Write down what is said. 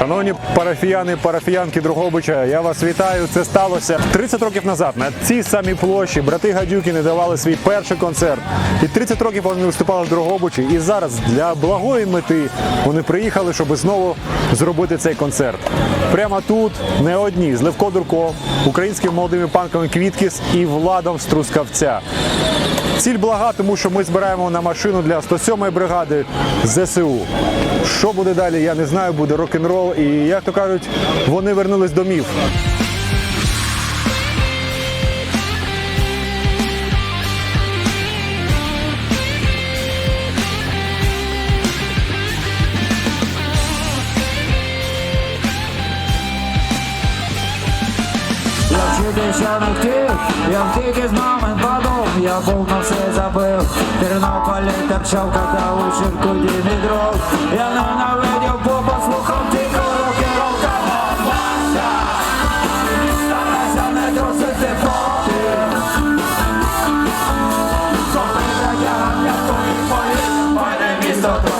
Шановні парафіяни, парафіянки Другобича, я вас вітаю. Це сталося 30 років назад. На цій самій площі брати Гадюкіни давали свій перший концерт. І 30 років вони виступали в Другобичі. І зараз для благої мети вони приїхали, щоб знову зробити цей концерт. Прямо тут не одні з Левко Дурко, українськими молодими панками Квіткіс і Владом з Трускавця. Ціль блага, тому що ми збираємо на машину для 107-ї бригади ЗСУ. Що буде далі, я не знаю, буде рок-н-рол. І як то кажуть, вони вернулись домів. Я вчитися не втік, я втік із мамин падов, я був на все забив. Тернополі торчав, когда у Черкуді не дров. Я ненавидів, бо послухав тільки рок-н-рол! Старайся не трусити поти. Бродягам, я тобі поїду.